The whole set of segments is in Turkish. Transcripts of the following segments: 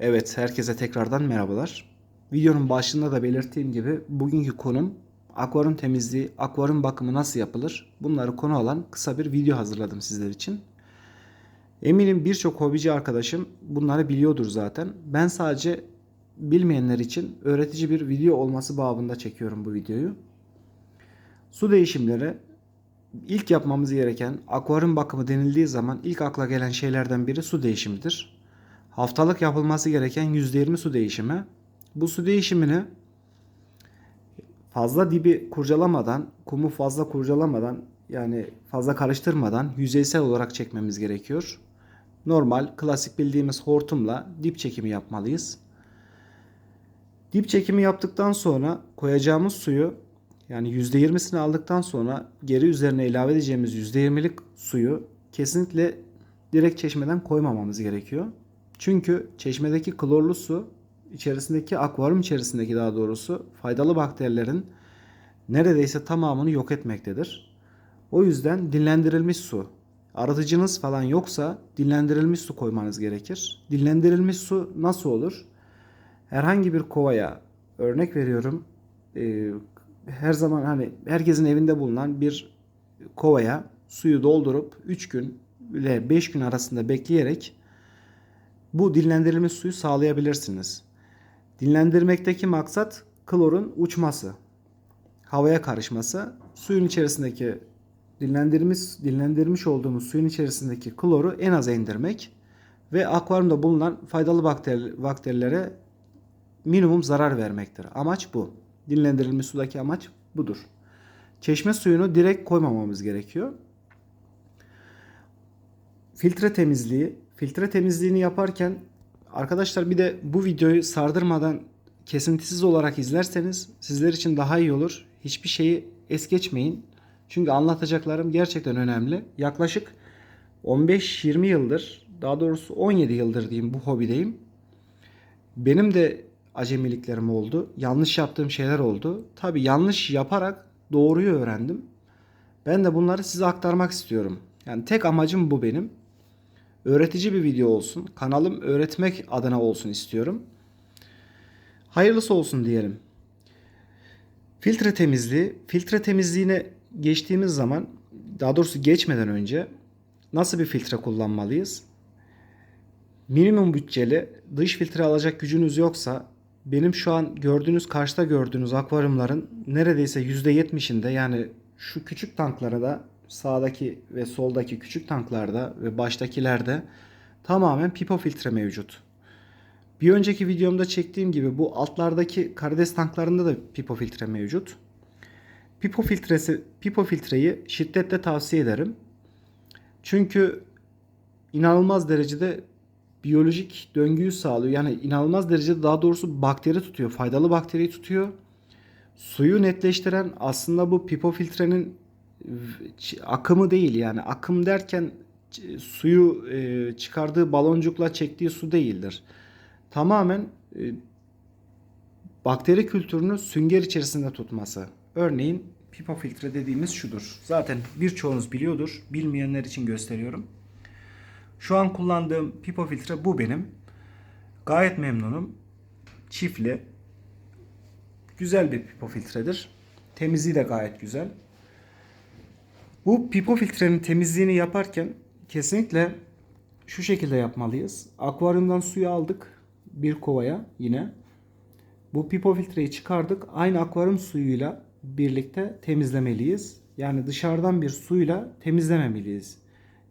Evet, herkese tekrardan merhabalar. Videonun başında da belirttiğim gibi bugünkü konum akvaryum temizliği, akvaryum bakımı nasıl yapılır? Bunları konu alan kısa bir video hazırladım sizler için. Eminim birçok hobici arkadaşım bunları biliyordur zaten. Ben sadece bilmeyenler için öğretici bir video olması babında çekiyorum bu videoyu. Su değişimleri ilk yapmamız gereken akvaryum bakımı denildiği zaman ilk akla gelen şeylerden biri su değişimidir. Haftalık yapılması gereken %20 su değişimi. Bu su değişimini fazla dibi kurcalamadan, kumu fazla kurcalamadan yani fazla karıştırmadan yüzeysel olarak çekmemiz gerekiyor. Normal, klasik bildiğimiz hortumla dip çekimi yapmalıyız. Dip çekimi yaptıktan sonra koyacağımız suyu yani %20'sini aldıktan sonra geri üzerine ilave edeceğimiz %20'lik suyu kesinlikle direkt çeşmeden koymamamız gerekiyor. Çünkü çeşmedeki klorlu su içerisindeki akvaryum içerisindeki daha doğrusu faydalı bakterilerin neredeyse tamamını yok etmektedir. O yüzden dinlendirilmiş su. Arıtıcınız falan yoksa dinlendirilmiş su koymanız gerekir. Dinlendirilmiş su nasıl olur? Herhangi bir kovaya örnek veriyorum. e, her zaman hani herkesin evinde bulunan bir kovaya suyu doldurup 3 gün ile 5 gün arasında bekleyerek bu dinlendirilmiş suyu sağlayabilirsiniz. Dinlendirmekteki maksat klorun uçması, havaya karışması, suyun içerisindeki dinlendirmiş dinlendirmiş olduğumuz suyun içerisindeki kloru en aza indirmek ve akvaryumda bulunan faydalı bakteri, bakterilere minimum zarar vermektir. Amaç bu. Dinlendirilmiş sudaki amaç budur. Çeşme suyunu direkt koymamamız gerekiyor. Filtre temizliği. Filtre temizliğini yaparken arkadaşlar bir de bu videoyu sardırmadan kesintisiz olarak izlerseniz sizler için daha iyi olur. Hiçbir şeyi es geçmeyin. Çünkü anlatacaklarım gerçekten önemli. Yaklaşık 15-20 yıldır, daha doğrusu 17 yıldır diyeyim bu hobideyim. Benim de acemiliklerim oldu. Yanlış yaptığım şeyler oldu. Tabi yanlış yaparak doğruyu öğrendim. Ben de bunları size aktarmak istiyorum. Yani tek amacım bu benim. Öğretici bir video olsun. Kanalım öğretmek adına olsun istiyorum. Hayırlısı olsun diyelim. Filtre temizliği. Filtre temizliğine geçtiğimiz zaman daha doğrusu geçmeden önce nasıl bir filtre kullanmalıyız? Minimum bütçeli dış filtre alacak gücünüz yoksa benim şu an gördüğünüz karşıda gördüğünüz akvaryumların neredeyse %70'inde yani şu küçük tanklara da sağdaki ve soldaki küçük tanklarda ve baştakilerde tamamen pipo filtre mevcut. Bir önceki videomda çektiğim gibi bu altlardaki karides tanklarında da pipo filtre mevcut. Pipo filtresi pipo filtreyi şiddetle tavsiye ederim. Çünkü inanılmaz derecede biyolojik döngüyü sağlıyor. Yani inanılmaz derecede daha doğrusu bakteri tutuyor. Faydalı bakteriyi tutuyor. Suyu netleştiren aslında bu pipo filtrenin akımı değil yani akım derken suyu e, çıkardığı baloncukla çektiği su değildir. Tamamen e, bakteri kültürünü sünger içerisinde tutması. Örneğin pipo filtre dediğimiz şudur. Zaten birçoğunuz biliyordur. Bilmeyenler için gösteriyorum. Şu an kullandığım pipo filtre bu benim. Gayet memnunum. Çiftli. Güzel bir pipo filtredir. Temizliği de gayet güzel. Bu pipo filtrenin temizliğini yaparken kesinlikle şu şekilde yapmalıyız. Akvaryumdan suyu aldık bir kovaya yine. Bu pipo filtreyi çıkardık. Aynı akvaryum suyuyla birlikte temizlemeliyiz. Yani dışarıdan bir suyla temizlememeliyiz.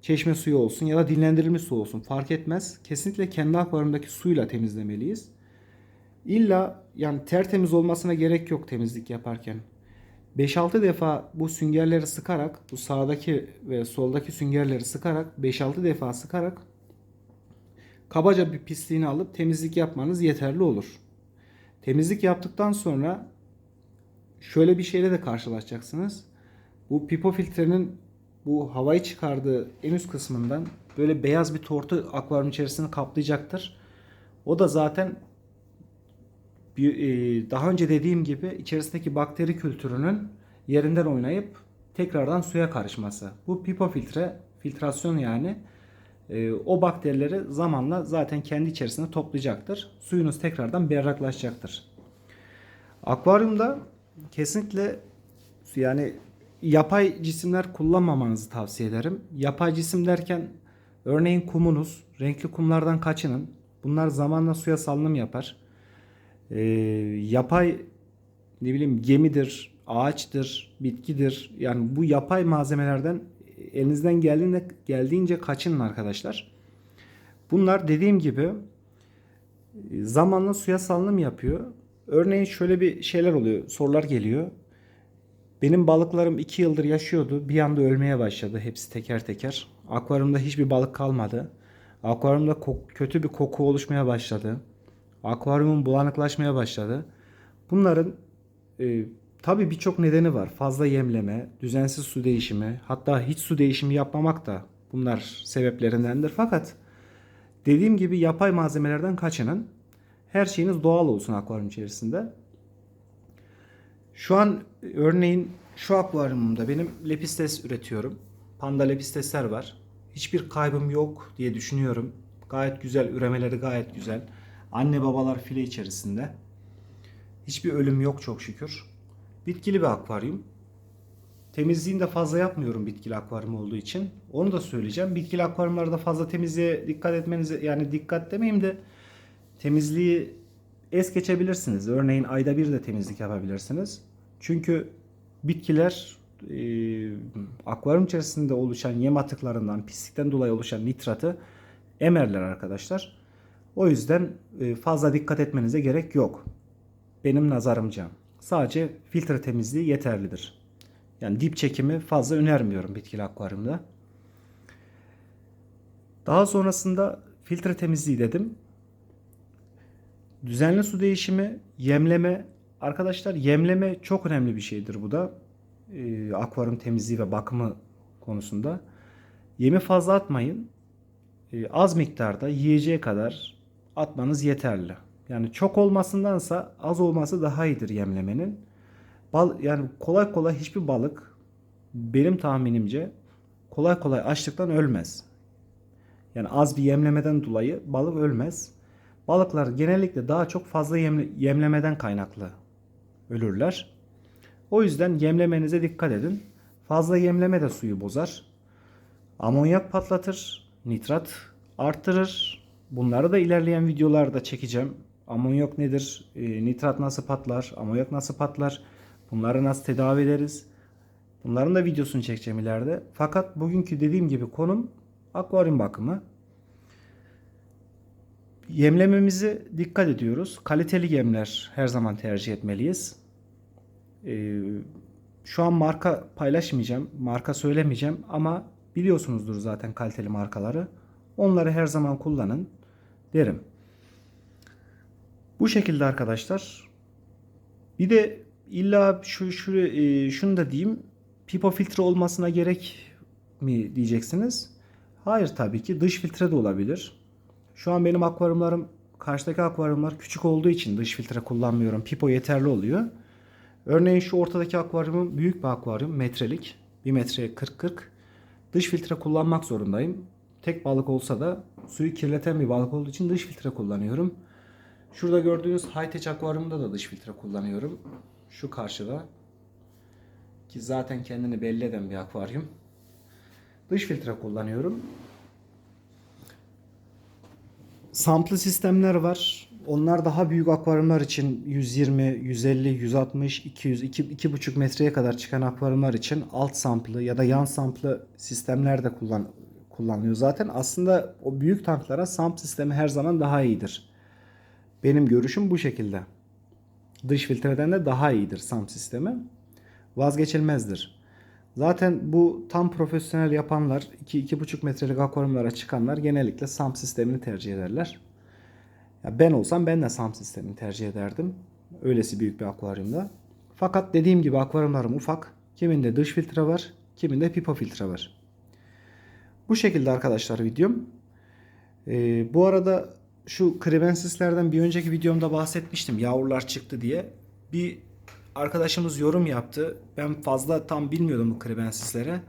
Çeşme suyu olsun ya da dinlendirilmiş su olsun fark etmez. Kesinlikle kendi akvaryumdaki suyla temizlemeliyiz. İlla yani tertemiz olmasına gerek yok temizlik yaparken. 5-6 defa bu süngerleri sıkarak, bu sağdaki ve soldaki süngerleri sıkarak, 5-6 defa sıkarak kabaca bir pisliğini alıp temizlik yapmanız yeterli olur. Temizlik yaptıktan sonra şöyle bir şeyle de karşılaşacaksınız. Bu pipo filtrenin bu havayı çıkardığı en üst kısmından böyle beyaz bir tortu akvaryum içerisini kaplayacaktır. O da zaten daha önce dediğim gibi içerisindeki bakteri kültürünün yerinden oynayıp tekrardan suya karışması. Bu pipo filtre, filtrasyon yani e, o bakterileri zamanla zaten kendi içerisinde toplayacaktır. Suyunuz tekrardan berraklaşacaktır. Akvaryumda kesinlikle yani yapay cisimler kullanmamanızı tavsiye ederim. Yapay cisim derken örneğin kumunuz, renkli kumlardan kaçının. Bunlar zamanla suya salınım yapar. Ee, yapay ne bileyim gemidir, ağaçtır, bitkidir. Yani bu yapay malzemelerden elinizden geldiğinde geldiğince kaçının arkadaşlar. Bunlar dediğim gibi e, zamanla suya salınım yapıyor. Örneğin şöyle bir şeyler oluyor. Sorular geliyor. Benim balıklarım 2 yıldır yaşıyordu. Bir anda ölmeye başladı. Hepsi teker teker. Akvaryumda hiçbir balık kalmadı. Akvaryumda kötü bir koku oluşmaya başladı. Akvaryumun bulanıklaşmaya başladı. Bunların e, tabii birçok nedeni var. Fazla yemleme, düzensiz su değişimi, hatta hiç su değişimi yapmamak da bunlar sebeplerindendir. Fakat dediğim gibi yapay malzemelerden kaçının. Her şeyiniz doğal olsun akvaryum içerisinde. Şu an örneğin şu akvaryumumda benim lepistes üretiyorum. Panda lepistesler var. Hiçbir kaybım yok diye düşünüyorum. Gayet güzel, üremeleri gayet güzel. Anne babalar file içerisinde. Hiçbir ölüm yok çok şükür. Bitkili bir akvaryum. Temizliğini de fazla yapmıyorum bitkili akvaryum olduğu için. Onu da söyleyeceğim. Bitkili akvaryumlarda fazla temizliğe dikkat etmenize yani dikkat demeyeyim de temizliği es geçebilirsiniz. Örneğin ayda bir de temizlik yapabilirsiniz. Çünkü bitkiler e, akvaryum içerisinde oluşan yem atıklarından, pislikten dolayı oluşan nitratı emerler arkadaşlar. O yüzden e, fazla dikkat etmenize gerek yok. Benim nazarımca. Sadece filtre temizliği yeterlidir. Yani dip çekimi fazla önermiyorum bitkili akvaryumda. Daha sonrasında filtre temizliği dedim. Düzenli su değişimi, yemleme. Arkadaşlar yemleme çok önemli bir şeydir bu da. Ee, akvaryum temizliği ve bakımı konusunda. Yemi fazla atmayın. Ee, az miktarda yiyeceği kadar atmanız yeterli. Yani çok olmasındansa az olması daha iyidir yemlemenin. Bal, yani kolay kolay hiçbir balık benim tahminimce kolay kolay açlıktan ölmez. Yani az bir yemlemeden dolayı balık ölmez. Balıklar genellikle daha çok fazla yemle, yemlemeden kaynaklı ölürler. O yüzden yemlemenize dikkat edin. Fazla yemleme de suyu bozar. Amonyak patlatır, nitrat arttırır. Bunları da ilerleyen videolarda çekeceğim. Amonyak nedir? E, nitrat nasıl patlar? Amonyak nasıl patlar? Bunları nasıl tedavi ederiz? Bunların da videosunu çekeceğim ileride. Fakat bugünkü dediğim gibi konum akvaryum bakımı. Yemlememizi dikkat ediyoruz. Kaliteli yemler her zaman tercih etmeliyiz. Ee, şu an marka paylaşmayacağım, marka söylemeyeceğim ama biliyorsunuzdur zaten kaliteli markaları. Onları her zaman kullanın derim. Bu şekilde arkadaşlar. Bir de illa şu, şu e, şunu da diyeyim. Pipo filtre olmasına gerek mi diyeceksiniz? Hayır tabii ki dış filtre de olabilir. Şu an benim akvaryumlarım karşıdaki akvaryumlar küçük olduğu için dış filtre kullanmıyorum. Pipo yeterli oluyor. Örneğin şu ortadaki akvaryumum büyük bir akvaryum metrelik. 1 metreye 40-40. Dış filtre kullanmak zorundayım. Tek balık olsa da suyu kirleten bir balık olduğu için dış filtre kullanıyorum. Şurada gördüğünüz high-tech akvaryumda da dış filtre kullanıyorum. Şu karşıda. Ki zaten kendini belli eden bir akvaryum. Dış filtre kullanıyorum. Samplı sistemler var. Onlar daha büyük akvaryumlar için 120, 150, 160, 200, 2, 2,5 metreye kadar çıkan akvaryumlar için alt samplı ya da yan samplı sistemler de kullan, kullanılıyor. Zaten aslında o büyük tanklara samp sistemi her zaman daha iyidir. Benim görüşüm bu şekilde. Dış filtreden de daha iyidir SAM sistemi. Vazgeçilmezdir. Zaten bu tam profesyonel yapanlar 2-2,5 metrelik akvaryumlara çıkanlar genellikle SAM sistemini tercih ederler. Ya ben olsam ben de SAM sistemini tercih ederdim. Öylesi büyük bir akvaryumda. Fakat dediğim gibi akvaryumlarım ufak. Kiminde dış filtre var, kiminde pipo filtre var. Bu şekilde arkadaşlar videom. Ee, bu arada şu kribensislerden bir önceki videomda bahsetmiştim. Yavrular çıktı diye. Bir arkadaşımız yorum yaptı. Ben fazla tam bilmiyordum bu kribensislere.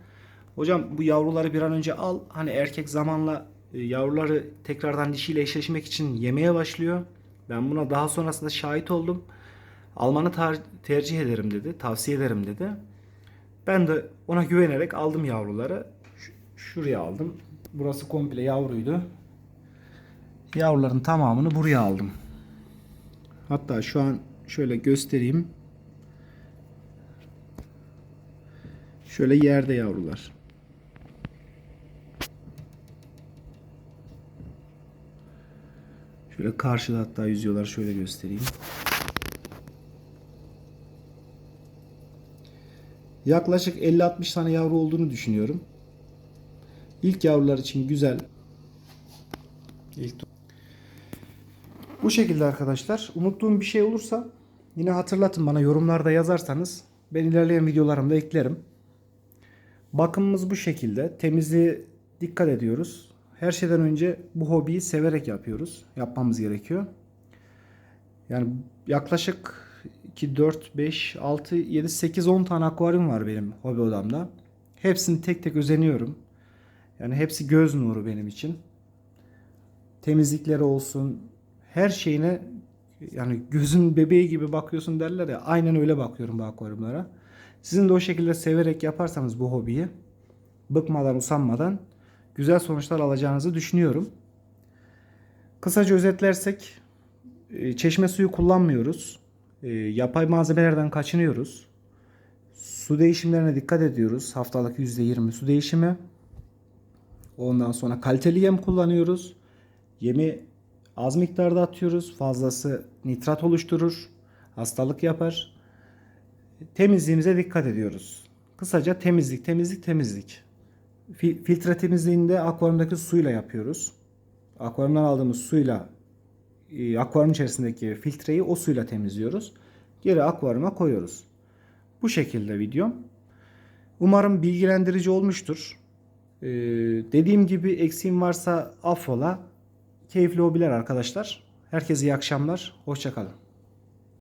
Hocam bu yavruları bir an önce al. Hani erkek zamanla e, yavruları tekrardan dişiyle eşleşmek için yemeye başlıyor. Ben buna daha sonrasında şahit oldum. Almanı tercih ederim dedi, tavsiye ederim dedi. Ben de ona güvenerek aldım yavruları. Şuraya aldım. Burası komple yavruydu. Yavruların tamamını buraya aldım. Hatta şu an şöyle göstereyim. Şöyle yerde yavrular. Şöyle karşıda hatta yüzüyorlar. Şöyle göstereyim. Yaklaşık 50-60 tane yavru olduğunu düşünüyorum. İlk yavrular için güzel. İlk bu şekilde arkadaşlar. Unuttuğum bir şey olursa yine hatırlatın bana yorumlarda yazarsanız ben ilerleyen videolarımda eklerim. Bakımımız bu şekilde. Temizliğe dikkat ediyoruz. Her şeyden önce bu hobiyi severek yapıyoruz. Yapmamız gerekiyor. Yani yaklaşık 2, 4, 5, 6, 7, 8, 10 tane akvaryum var benim hobi odamda. Hepsini tek tek özeniyorum. Yani hepsi göz nuru benim için. Temizlikleri olsun, her şeyine yani gözün bebeği gibi bakıyorsun derler ya. Aynen öyle bakıyorum bu akvaryumlara. Sizin de o şekilde severek yaparsanız bu hobiyi bıkmadan usanmadan güzel sonuçlar alacağınızı düşünüyorum. Kısaca özetlersek e, çeşme suyu kullanmıyoruz. E, Yapay malzemelerden kaçınıyoruz. Su değişimlerine dikkat ediyoruz. Haftalık %20 su değişimi. Ondan sonra kaliteli yem kullanıyoruz. Yemi az miktarda atıyoruz. Fazlası nitrat oluşturur. Hastalık yapar. Temizliğimize dikkat ediyoruz. Kısaca temizlik, temizlik, temizlik. Fi- Filtre temizliğinde akvaryumdaki suyla yapıyoruz. Akvaryumdan aldığımız suyla e, akvaryum içerisindeki filtreyi o suyla temizliyoruz. Geri akvaryuma koyuyoruz. Bu şekilde videom. Umarım bilgilendirici olmuştur. Ee, dediğim gibi eksiğim varsa affola. Keyifli hobiler arkadaşlar. Herkese iyi akşamlar. Hoşçakalın.